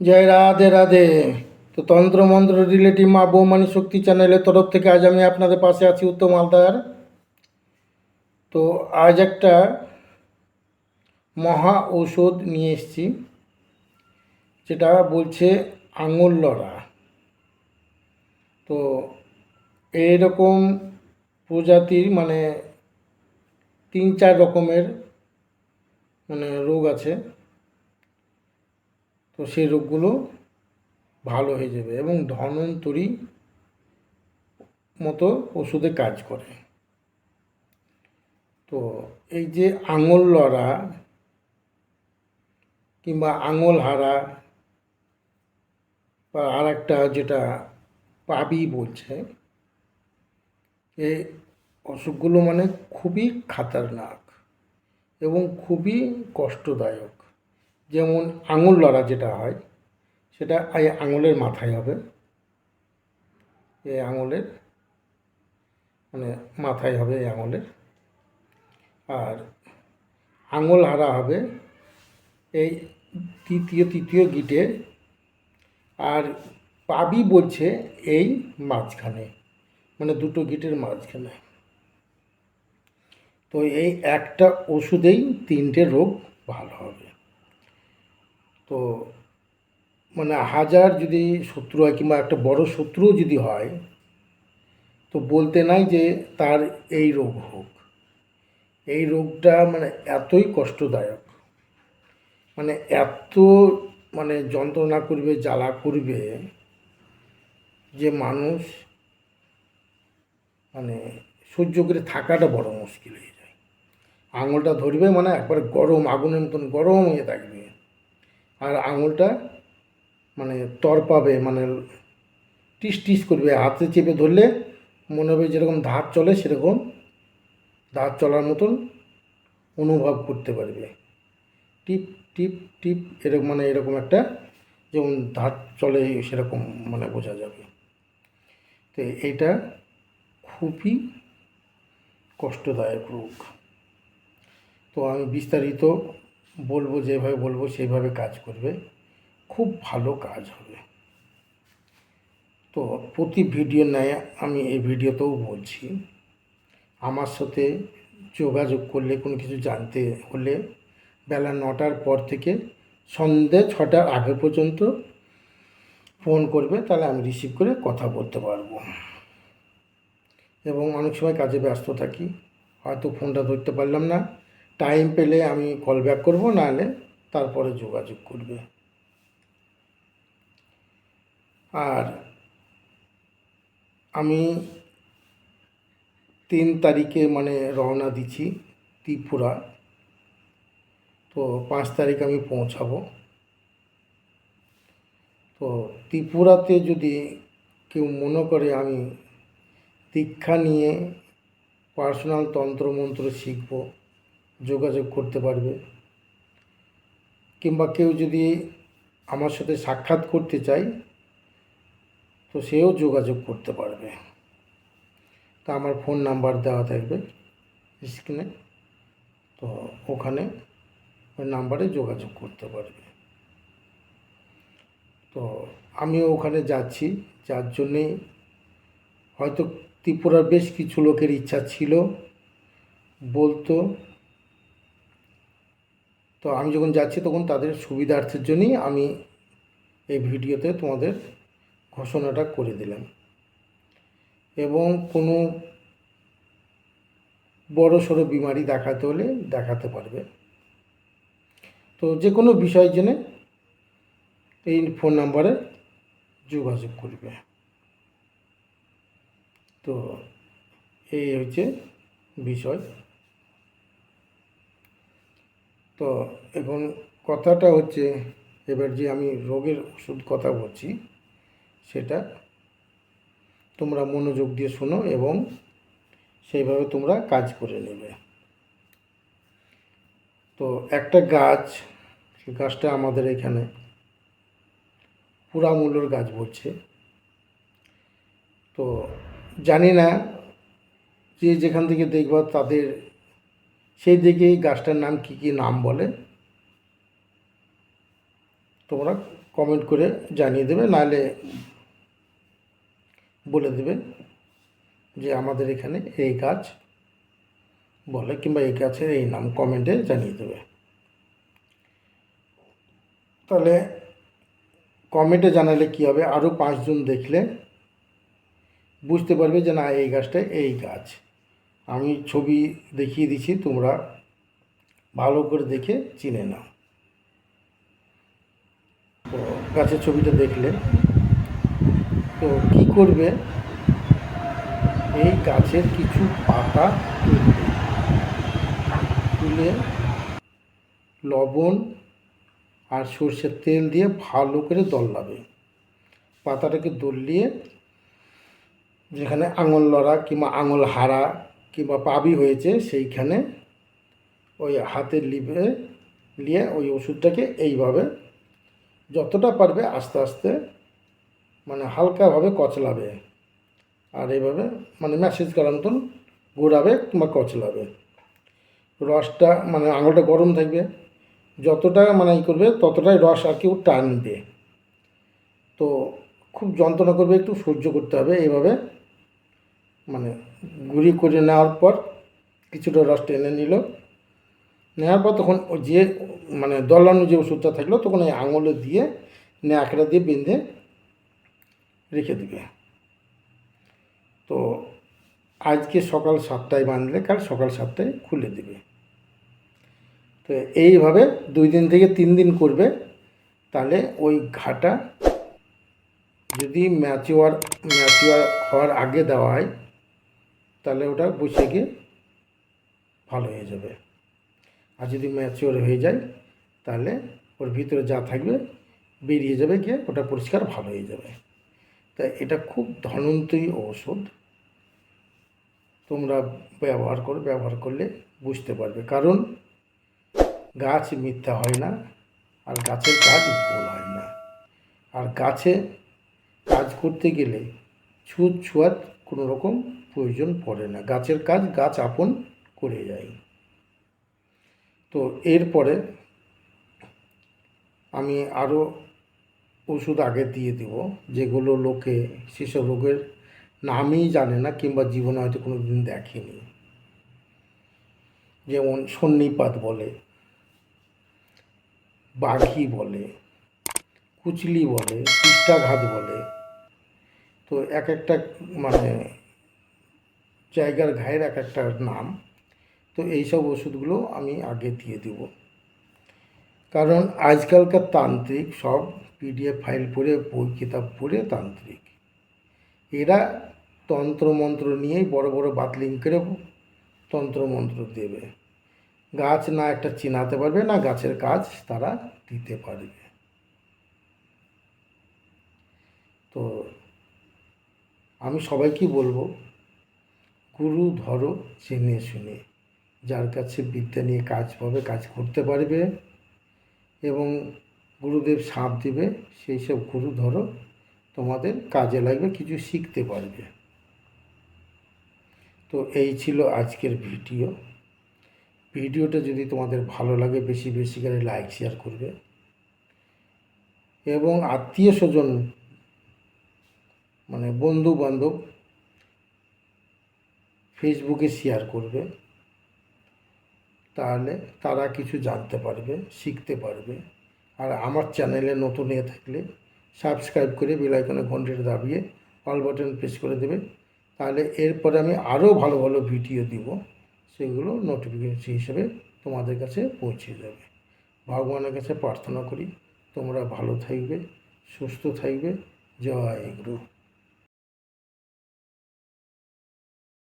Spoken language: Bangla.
জয় রাধে রাধে। তো তন্ত্রমন্ত্র রিলেটিভ মা বৌমানি শক্তি চ্যানেলের তরফ থেকে আজ আমি আপনাদের পাশে আছি উত্তম মালদার তো আজ একটা মহা ঔষধ নিয়ে এসেছি, যেটা বলছে আঙুল লড়া। তো এইরকম প্রজাতির মানে তিন চার রকমের মানে রোগ আছে। তো সেই রোগগুলো ভালো হয়ে যাবে এবং ধন্বন্তরী মতো ওষুধে কাজ করে। তো এই যে আঙুল লড়া কিংবা আঙুল হারা বা আর একটা যেটা পাবি বলছে এই অসুখগুলো মানে খুবই খাতারনাক এবং খুবই কষ্টদায়ক। যেমন আঙুল লড়া যেটা হয়, সেটা এই আঙুলের মাথায় হবে। এই আঙুলের মানে মাথায় হবে এই আঙুলের। আর আঙুল হারা হবে এই তৃতীয় তৃতীয় গিটে। আর পাবি বলছে এই মাঝখানে মানে দুটো গিটের মাঝখানে। তো এই একটা ওষুধেই তিনটে রোগ ভালো হবে। তো মানে হাজার যদি শত্রু হয় কিংবা একটা বড় শত্রুও যদি হয়, তো বলতে নাই যে তার এই রোগ হোক। এই রোগটা মানে এতই কষ্টদায়ক। মানে এত মানে যন্ত্রণা করবে, জ্বালা করবে যে মানুষ মানে সহ্য করে থাকাটা বড় মুশকিল হয়ে যায়। আঙুলটা ধরবে মানে একবার গরম, আগুনের মতন গরম হয়ে থাকবে। আর আঙুলটা মানে তর পাবে মানে টিস টিস করবে। হাতে চেপে ধরলে মনে হবে যেরকম ধার চলে, সেরকম ধার চলার মতন অনুভব করতে পারবে। টিপ টিপ টিপ, এরকম মানে এরকম একটা যেমন ধার চলে, সেরকম মানে বোঝা যাবে। তো এইটা খুবই কষ্টদায়ক রোগ। তো আমি বিস্তারিত বলব যেভাবে বলব সেইভাবে কাজ করবে। খুব ভালো কাজ হবে। তো প্রতি ভিডিও নেয় আমি এই ভিডিওতেও বলছি। আমার সাথে যোগাযোগ করলে, কোনো কিছু জানতে হলে বেলা নটার পর থেকে সন্ধে ছটার আগে পর্যন্ত ফোন করবে, তাহলে আমি রিসিভ করে কথা বলতে পারব। এবং অনেক সময় কাজে ব্যস্ত থাকি, হয়তো ফোনটা ধরতে পারলাম না। টাইম পেলে আমি কল ব্যাক করব, নাহলে তারপরে যোগাযোগ করবে। আর আমি তিন তারিখে মানে রওনা দিচ্ছি ত্রিপুরা। তো পাঁচ তারিখ আমি পৌঁছাবো। তো ত্রিপুরাতে যদি কেউ মনে করে আমি দীক্ষা নিয়ে পার্সোনাল তন্ত্রমন্ত্র শিখব যোগাযোগ করতে পারবে। কিংবা কেউ যদি আমার সাথে সাক্ষাৎ করতে চায়, তো সেও যোগাযোগ করতে পারবে। তা আমার ফোন নাম্বার দেওয়া থাকবে স্ক্রিনে। তো ওখানে ওই নাম্বারে যোগাযোগ করতে পারবে। তো আমিও ওখানে যাচ্ছি, যার জন্যে হয়তো ত্রিপুরার বেশ কিছু লোকের ইচ্ছা ছিল। বলতো তো আমি যখন যাচ্ছি তখন তাদের সুবিধার্থের জন্যই আমি এই ভিডিওতে তোমাদের ঘোষণাটা করে দিলাম। এবং কোনো বড় সড়ো বিমারি দেখাতে হলে দেখাতে পারবে। তো যে কোনো বিষয় জেনে এই ফোন নাম্বারে যোগাযোগ করবে। তো এই হচ্ছে বিষয়। তো এখন কথাটা হচ্ছে, এবার যে আমি রোগের ওষুধ কথা বলছি, সেটা তোমরা মনোযোগ দিয়ে শোনো এবং সেইভাবে তোমরা কাজ করে নেবে। তো একটা গাছ সেই গাছটা আমাদের এখানে পুরামূল্যর গাছ বলছে। তো জানি না যে যেখান থেকে দেখবা তাদের সেই দিকেই গাছটার নাম কি কি নাম বলে? তোমরা কমেন্ট করে জানিয়ে দেবে, নাহলে বলে দেবে যে আমাদের এখানে এই গাছ বলে কিংবা এই গাছের এই নাম কমেন্টে জানিয়ে দেবে। তাহলে কমেন্টে জানালে কী হবে? আরও পাঁচজন দেখলে বুঝতে পারবে যে না, এই গাছটা এই গাছ। আমি ছবি দেখিয়ে দিচ্ছি, তোমরা ভালো করে দেখে চিনে নাও। তো গাছের ছবিটা দেখলে। তো কী করবে? এই গাছের কিছু পাতা তুলবে। তুলে লবণ আর সর্ষের তেল দিয়ে ভালো করে দল্লাবে। পাতাটাকে দলিয়ে যেখানে আঙুল লড়া কিংবা আঙুল হারা কিংবা পাবি হয়েছে সেইখানে ওই হাতের লিপে নিয়ে ওই ওষুধটাকে এইভাবে যতটা পারবে আস্তে আস্তে মানে হালকাভাবে কচলাবে। আর এইভাবে মানে ম্যাসেজ করার মতন ঘোরাবে কিংবা কচলাবে। রসটা মানে আঙুলটা গরম থাকবে। যতটা মানে ই করবে ততটাই রস আর কেউ টানবে। তো খুব যন্ত্রণা করবে, একটু সহ্য করতে হবে এইভাবে। মানে গুঁড়ি করে নেওয়ার পর কিছুটা রস টেনে নিল। নেওয়ার পর তখন যে মানে দলানো যে ওষুধটা থাকল তখন এই আঙুলে দিয়ে ন্যাকড়া দিয়ে বেঁধে রেখে দিবে। তো আজকে সকাল সাতটায় বাঁধলে কাল সকাল সাতটায় খুলে দেবে। তো এইভাবে দুই দিন থেকে তিন দিন করবে। তাহলে ওই ঘাটা যদি ম্যাচিওর ম্যাচিওর হওয়ার আগে দেওয়া হয় তাহলে ওটা বসে গিয়ে ভালো হয়ে যাবে। আর যদি ম্যাচিওর হয়ে যায়, তাহলে ওর ভিতরে যা থাকবে বেরিয়ে যাবে গিয়ে ওটা পরিষ্কার ভালো হয়ে যাবে। তা এটা খুব ধনন্তরী ঔষধ। তোমরা ব্যবহার করো, ব্যবহার করলে বুঝতে পারবে। কারণ গাছ মিথ্যা হয় না, আর গাছের কাজ ভুল হয় না। আর গাছে কাজ করতে গেলে ছুঁত ছুয়াত কোনো রকম প্রয়োজন পড়ে না। গাছের কাজ গাছ আপন করে যায়। তো এরপরে আমি আরও ওষুধ আগে দিয়ে দেব, যেগুলো লোকে সেসব রোগের নামই জানে না কিংবা জীবনে হয়তো কোনো দিন দেখেনি। যেমন সন্নিপাত বলে, বাঘি বলে, কুচলি বলে পৃষ্ঠাঘাত বলে তো এক একটা মানে জায়গার ঘায়ের এক একটা নাম, তো এইসব ওষুধগুলো আমি আগে দিয়ে দেব। কারণ আজকালকার তান্ত্রিক সব পিডিএফ ফাইল পড়ে, বই, কিতাব পড়ে তান্ত্রিক। এরা তন্ত্রমন্ত্র নিয়েই বড় বড় বাতলিং করে তন্ত্রমন্ত্র দেবে। গাছ না একটা চিনাতে পারবে, না গাছের কাজ তারা দিতে পারবে। তো আমি সবাইকে বলব, গুরু ধরো, জেনে শুনে। যার কাছে বিদ্যা নিয়ে কাজ পাবে, কাজ করতে পারবে এবং গুরুদেব সাপ দিবে, সেই সব গুরু ধরো, তোমাদের কাজে লাগবে, কিছু শিখতে পারবে। তো এই ছিল আজকের ভিডিও। ভিডিওটা যদি তোমাদের ভালো লাগে, বেশি বেশি করে লাইক শেয়ার করবে। এবং আত্মীয় স্বজন মানে বন্ধু বান্ধব ফেসবুকে শেয়ার করবে। তাহলে তারা কিছু জানতে পারবে, শিখতে পারবে। আর আমার চ্যানেলে নতুন হয়ে থাকলে সাবস্ক্রাইব করে বেলাইকনে ঘন্টিটা দাবিয়ে অল বাটন প্রেস করে দেবে। তাহলে এরপরে আমি আরও ভালো ভালো ভিডিও দিব, সেগুলো নোটিফিকেশন হিসেবে তোমাদের কাছে পৌঁছে যাবে। ভগবানের কাছে প্রার্থনা করি, তোমরা ভালো থাকবে, সুস্থ থাকবে। জয় গুরু।